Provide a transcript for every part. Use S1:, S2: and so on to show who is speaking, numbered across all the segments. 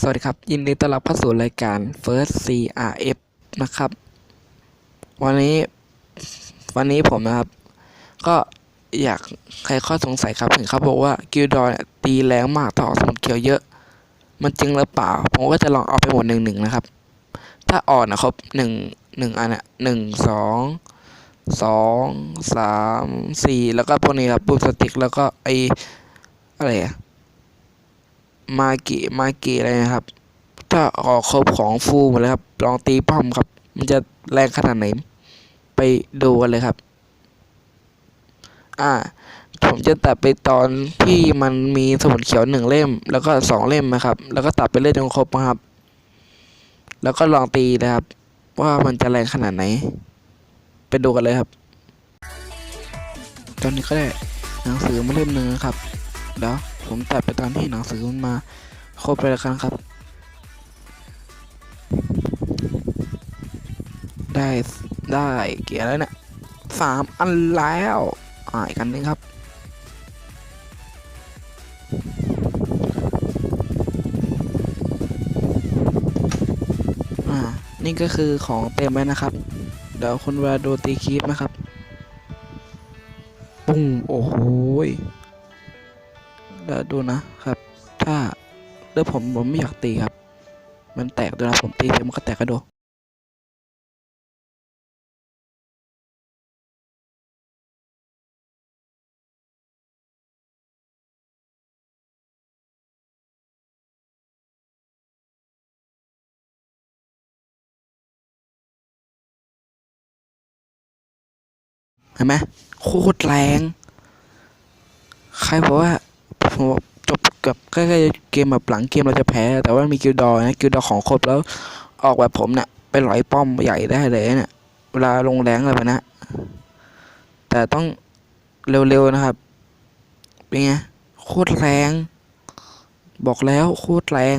S1: สวัสดีครับ ยินดีต้อนรับเข้าสู่รายการ First CRF นะครับ วันนี้วันนี้ผมนะครับ ก็อยากใครข้อสงสัยครับเห็นเขาบอกว่ากิลดอยเนี่ยตีแรงมากต่อสมุดเขียวเยอะ มันจริงหรือเปล่า ผมก็จะลองเอาไปหมดหนึ่งหนึ่งนะครับ ถ้าอ่อนนะครับหนึ่งหนึ่งอันอะหนึ่งสองสองสามสี่แล้วก็พวกนี้ครับบูสติกแล้วก็ไออะไรอะ มาเกะมาเกะอะไรนะครับ ถ้าออกครบของฟูหมดเลยครับ ลองตีป้อมครับ มันจะแรงขนาดไหน ไปดูกันเลยครับ อ่า ผมจะตัดไปตอนที่มันมีสมุดเขียวหนึ่งเล่ม แล้วก็สองเล่มนะครับ แล้วก็ตัดไปเรื่อยจนครบนะครับ แล้วก็ลองตีนะครับ ว่ามันจะแรงขนาดไหน ไปดูกันเลยครับ ตอนนี้ก็ได้หนังสือมาเล่มหนึ่งนะครับเดี๋ยว ผมตัดไปตอนที่หนังสือมันมาครบไปแล้วกันครับ ได้ได้เกียร์แล้วเนี่ยสามอันแล้วอ่าอีกอันนึงครับอ่านี่ก็คือของเต็มแล้นะครับ เดี๋ยวคุณเวลาดูตีคีปนะครับ ปุ้ง โอ้โห เดี๋ยวดูนะครับ ถ้าเดี๋ยวผมผมไม่อยากตีครับ มันแตกด้วยนะผมตีเสร็จมันก็แตกกระโดดเห็นไหมโคตรแรง ใครบอกว่า ผมบอกจบกับใกล้ๆเกมแบบหลังเกมเราจะแพ้ แต่ว่ามีกิลดอร์นะกิลดอร์ของครบแล้วออกแบบผมเนี่ยไปหลอยป้อมใหญ่ได้เลยเนี่ยเวลาลงแรงอะไรไปนะ แต่ต้องเร็วๆนะครับ เป็นไงโคตรแรง บอกแล้วโคตรแรง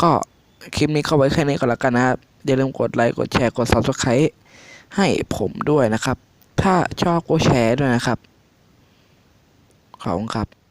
S1: ก็คลิปนี้เข้าไว้แค่นี้ก่อนแล้วกันนะครับ อย่าลืมกดไลค์กดแชร์กด subscribe ให้ผมด้วยนะครับ ถ้าชอบก็แชร์ด้วยนะครับ ขอบคุณครับ